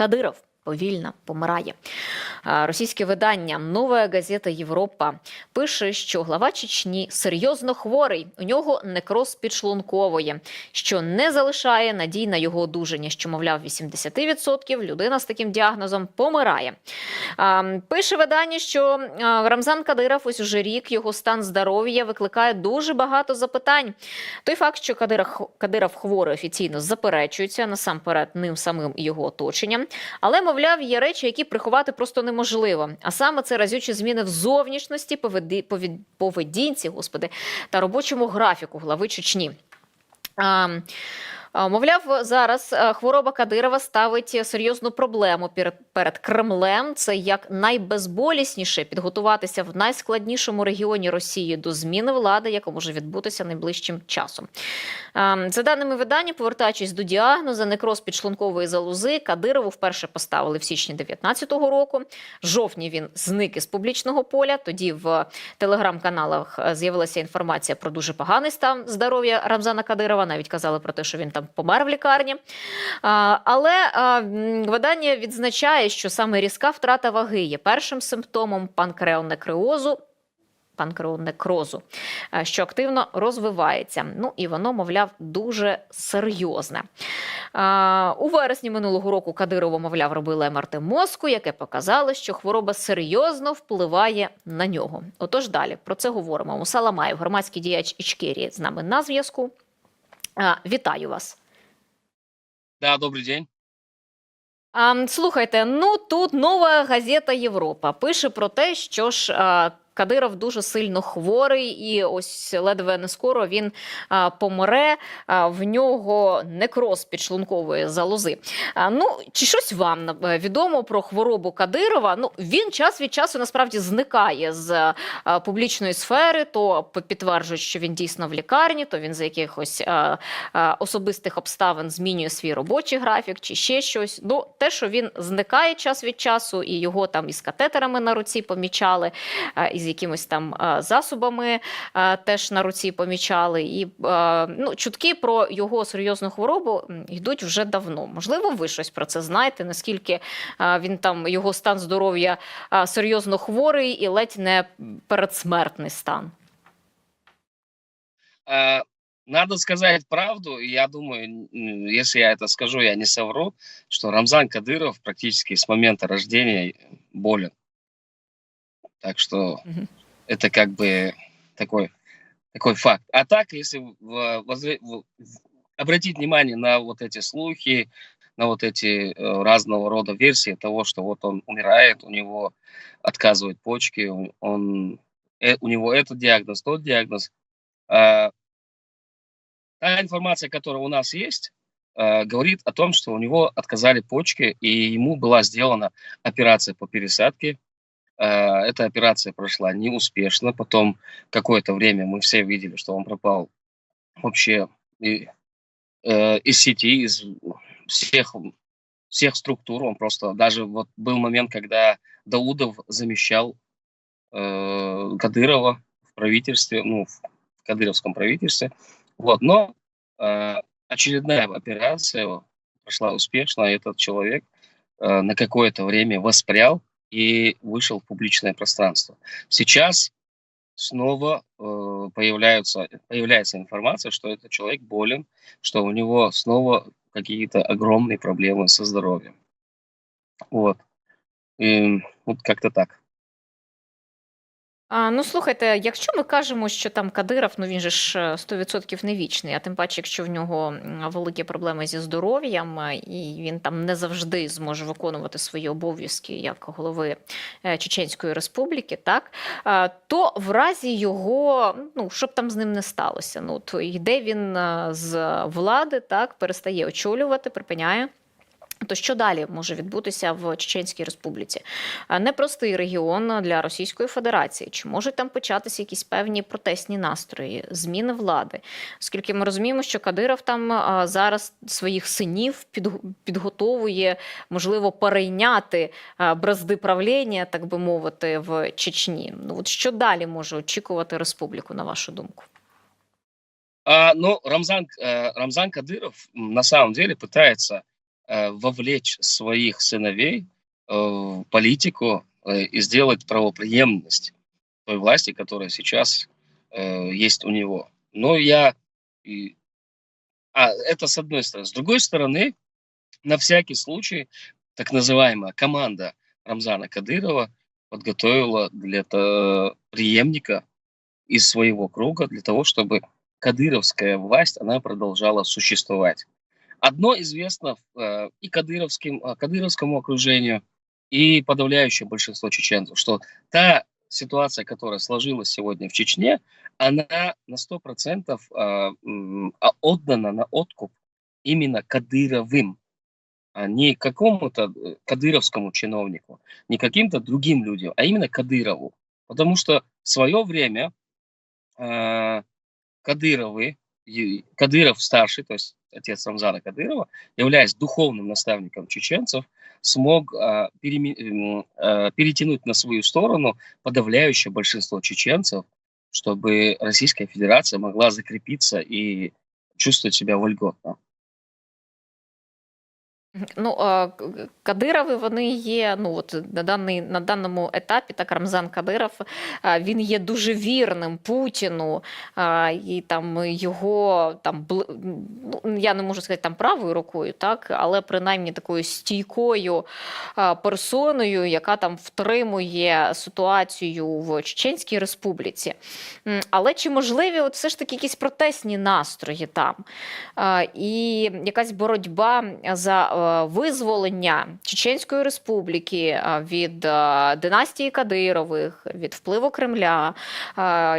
Кадиров повільно помирає. Російське видання Нова газета Європа пише, що глава Чечні серйозно хворий. У нього некроз підшлункової, що не залишає надій на його одужання. Що мовляв, 80% людина з таким діагнозом помирає. Пише видання, що Рамзан Кадиров ось уже рік його стан здоров'я викликає дуже багато запитань. Той факт, що Кадиров, Кадиров хворий офіційно заперечується насамперед ним самим і його оточенням. Але, мовляв, є речі, які приховати просто неможливо. А саме це разючі зміни в зовнішності, поведі, повід- поведінці, господи, та робочому графіку глави Чечні. А, а, Мовляв, зараз е, хвороба Кадирова ставить серйозну проблему перед, перед Кремлем. Це як найбезболісніше підготуватися в найскладнішому регіоні Росії до зміни влади, яка може відбутися найближчим часом. За даними видання, повертаючись до діагноза, некроз підшлункової залози Кадирову вперше поставили в січні 2019 року. В жовтні він зник із публічного поля. Тоді в телеграм-каналах е, з'явилася інформація про дуже поганий стан здоров'я Рамзана Кадирова. Навіть казали про те, що він там помер в лікарні. Але видання відзначає, що саме різка втрата ваги є першим симптомом панкреонекриозу. Панкреонекрозу, що активно розвивається. Ну і воно, мовляв, дуже серйозне. У вересні минулого року Кадирову, мовляв, робили МРТ мозку, яке показало, що хвороба серйозно впливає на нього. Отож, далі про це говоримо. Мусала Маєв, громадський діяч Ічкерії, з нами на зв'язку. А, Вітаю вас. Да, добрый день. Слухайте, ну тут нова газета Європа пише про те, що ж а, Кадиров дуже сильно хворий, і ось ледве не скоро він помре. В нього некроз підшлункової залози. Ну чи щось вам е, відомо про хворобу Кадирова? Ну він час від часу насправді зникає з а, публічної сфери. То підтверджують, що він дійсно в лікарні, то він за якихось а, особистих обставин змінює свій робочий графік чи ще щось. Ну, те, що він зникає час від часу, і його там із катетерами на руці помічали, із якимось там засобами теж на руці помічали. І ну, чутки про його серйозну хворобу йдуть вже давно. Можливо, ви щось про це знаєте, наскільки він там його стан здоров'я серйозно хворий і ледь не передсмертний стан. А, Надо сказать правду, я думаю, если я это скажу, я не совру, что Рамзан Кадыров практически с момента рождения болен. Так что Мгм. это как бы такой, такой факт. А так, если в- возре- в- в- обратить внимание на вот эти слухи, на вот эти э, разного рода версии того, что вот он умирает, у него отказывают почки, он, он- э, у него этот диагноз, тот диагноз. А, та информация, которая у нас есть, э, говорит о том, что у него отказали почки, и ему была сделана операция по пересадке. Э, Эта операция прошла неуспешно. Потом какое-то время мы все видели, что он пропал вообще и, э, из сети, из всех, всех структур. Он просто даже вот был момент, когда Даудов замещал э, Кадырова в правительстве, ну, в кадыровском правительстве. Вот, но э, очередная операция прошла успешно, и этот человек э, на какое-то время воспрял и вышел в публичное пространство. Сейчас снова э, появляются, появляется информация, что этот человек болен, что у него снова какие-то огромные проблемы со здоровьем. Вот. И вот как-то так. А, ну слухайте, якщо ми кажемо, що там Кадиров, ну він же ж е, 100% не вічний, а тим паче, якщо в нього великі проблеми зі здоров'ям, е, і він там не завжди зможе виконувати свої обов'язки як голови е, Чеченської Республіки, так то в разі його, ну щоб там з ним не сталося, ну то йде він е, з влади, так перестає очолювати, припиняє. То що далі може відбутися в Чеченській Республіці? А, Непростий регіон для Російської Федерації. Чи можуть там початися якісь певні протестні настрої, зміни влади? Оскільки ми розуміємо, що Кадиров там а, зараз своїх синів підг- підготовує, можливо, перейняти а, бразди правління, так би мовити, в Чечні. Ну от що далі може очікувати республіку, на вашу думку? А, ну, Рамзан, э, Рамзан Кадыров м, на самом деле пытается э, Вовлечь своих сыновей э, в политику э, и сделать правоприемность той власти, которая сейчас э, есть у него. Но я... А, это с одной стороны. С другой стороны, на всякий случай, так называемая команда Рамзана Кадырова подготовила для преемника из своего круга для того, чтобы кадыровская власть, она продолжала существовать. Одно известно э, и кадыровским, э, кадыровскому окружению, и подавляющее большинство чеченцев, что та ситуация, которая сложилась сегодня в Чечне, она на 100% э, а отдана на откуп именно Кадыровым, а не какому-то кадыровскому чиновнику, не каким-то другим людям, а именно Кадырову. Потому что в свое время э, Кадыровы, Кадыров старший, то есть отец Рамзана Кадырова, являясь духовным наставником чеченцев, смог а, переме- м, а, перетянуть на свою сторону подавляющее большинство чеченцев, чтобы Российская Федерация могла закрепиться и чувствовать себя вольготно. Ну, Кадирови вони є. Ну от на даний на даному етапі, так Рамзан Кадиров, він є дуже вірним Путіну, і там його там ну, я не можу сказати там правою рукою, так, але принаймні такою стійкою персоною, яка там втримує ситуацію в Чеченській Республіці. Але чи можливі от все ж таки якісь протестні настрої там? І якась боротьба за визволення Чеченської Республіки від е, династії Кадирових, від впливу Кремля,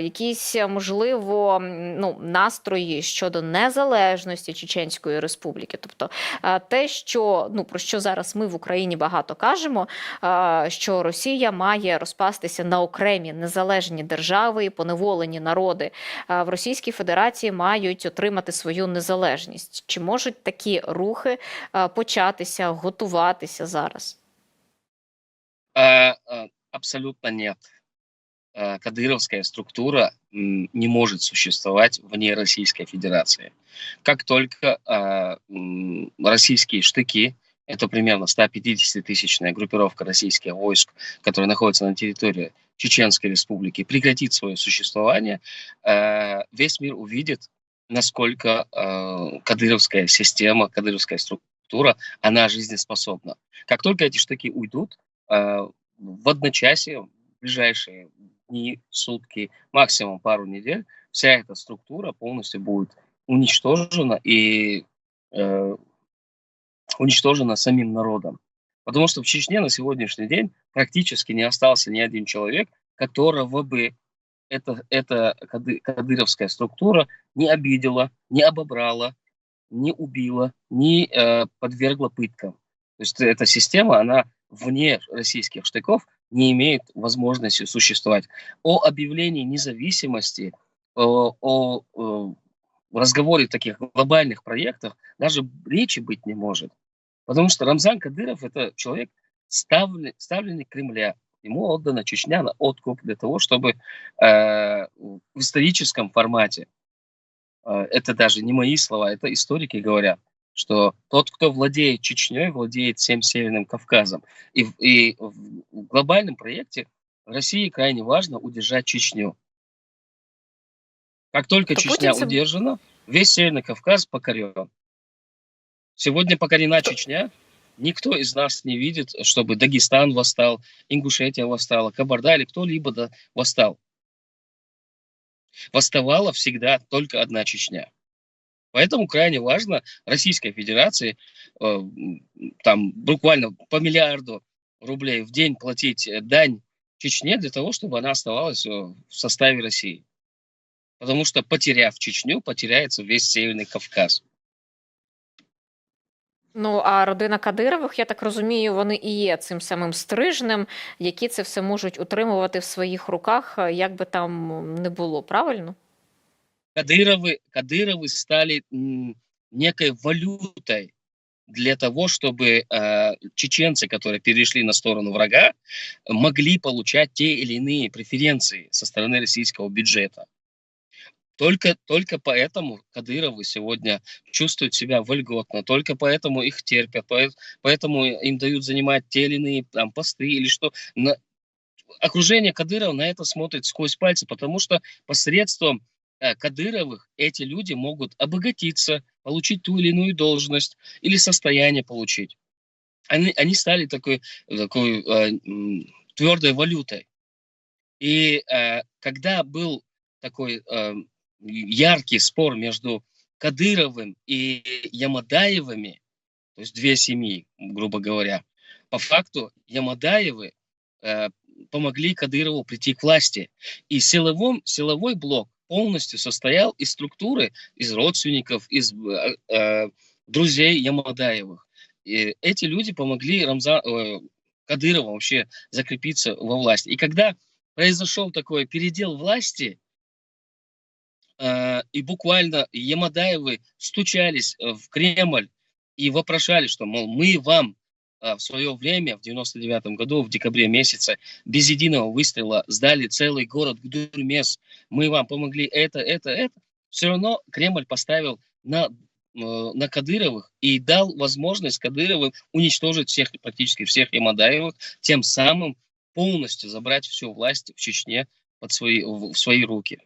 якісь, е, можливо, ну, настрої щодо незалежності Чеченської Республіки. Тобто е, те, що ну про що зараз ми в Україні багато кажемо, е, що Росія має розпастися на окремі незалежні держави і поневолені народи в Російській Федерації мають отримати свою незалежність. Чи можуть такі рухи початися, готуватися зараз? А, абсолютно нет. Кадыровская структура не может существовать вне Российской Федерации. Как только м, российские штыки, это примерно 150-тысячная группировка российских войск, которая находится на территории Чеченской Республики, прекратит свое существование, а, весь мир увидит, насколько а, кадыровская система, кадыровская структура, она жизнеспособна. Как только эти штыки уйдут, а, в одночасье, в ближайшие дни, сутки, максимум пару недель, вся эта структура полностью будет уничтожена и э, уничтожена самим народом. Потому что в Чечне на сегодняшний день практически не остался ни один человек, которого бы эта, эта кады- кадыровская структура не обидела, не обобрала, не убила, не э, подвергла пыткам. То есть эта система, она вне российских штыков не имеет возможности существовать. О объявлении независимости, о, о, э, разговоре таких глобальных проектах даже речи быть не может. Потому что Рамзан Кадыров – это человек, ставленный, ставленный Кремля. Ему отдана Чечня на откуп для того, чтобы э, в историческом формате, это даже не мои слова, это историки говорят, что тот, кто владеет Чечней, владеет всем Северным Кавказом. И, в- и в глобальном проекте России крайне важно удержать Чечню. Как только То Чечня Путин соб- удержана, весь Северный Кавказ покорен. Сегодня покорена Чечня, никто из нас не видит, чтобы Дагестан восстал, Ингушетия восстала, Кабарда или кто-либо восстал. Восставала всегда только одна Чечня. Поэтому крайне важно Российской Федерации э, там буквально по миллиарду рублей в день платить дань Чечне для того, чтобы она оставалась э, в составе России. Потому что потеряв Чечню, потеряется весь Северный Кавказ. Ну а родина Кадирових, я так розумію, вони і є цим самим стрижнем, які це все можуть утримувати в своїх руках, е, як би там не було, правильно? Кадыровы, Кадыровы стали м, некой валютой для того, чтобы э, чеченцы, которые перешли на сторону врага, могли получать те или иные преференции со стороны российского бюджета. Только, только поэтому Кадыровы сегодня чувствуют себя вольготно, только поэтому их терпят, поэ- поэтому им дают занимать те или иные там, посты или что. На- Окружение Кадырова на это смотрит сквозь пальцы, потому что посредством э, Кадыровых эти люди могут обогатиться, получить ту или иную должность или состояние получить. Они, они стали такой, такой э, твердой валютой. И э, когда был такой э, яркий спор между Кадыровым и Ямадаевыми, то есть две семьи, грубо говоря, по факту Ямадаевы э, помогли Кадырову прийти к власти. И силовом, силовой блок полностью состоял из структуры, из родственников, из э, э, друзей Ямадаевых. И эти люди помогли Рамза, э, Кадырову вообще закрепиться во власти. И когда произошел такой передел власти, и буквально Ямадаевы стучались э, в Кремль и вопрошали, что, мол, мы вам э, в свое время, в 99 году, в декабре месяце, без единого выстрела сдали целый город Гдурмес, мы вам помогли это, это, это, все равно Кремль поставил на, э, на Кадыровых и дал возможность Кадыровым уничтожить всех, практически всех Ямадаевых, тем самым полностью забрать всю власть в Чечне под свои, в свои руки.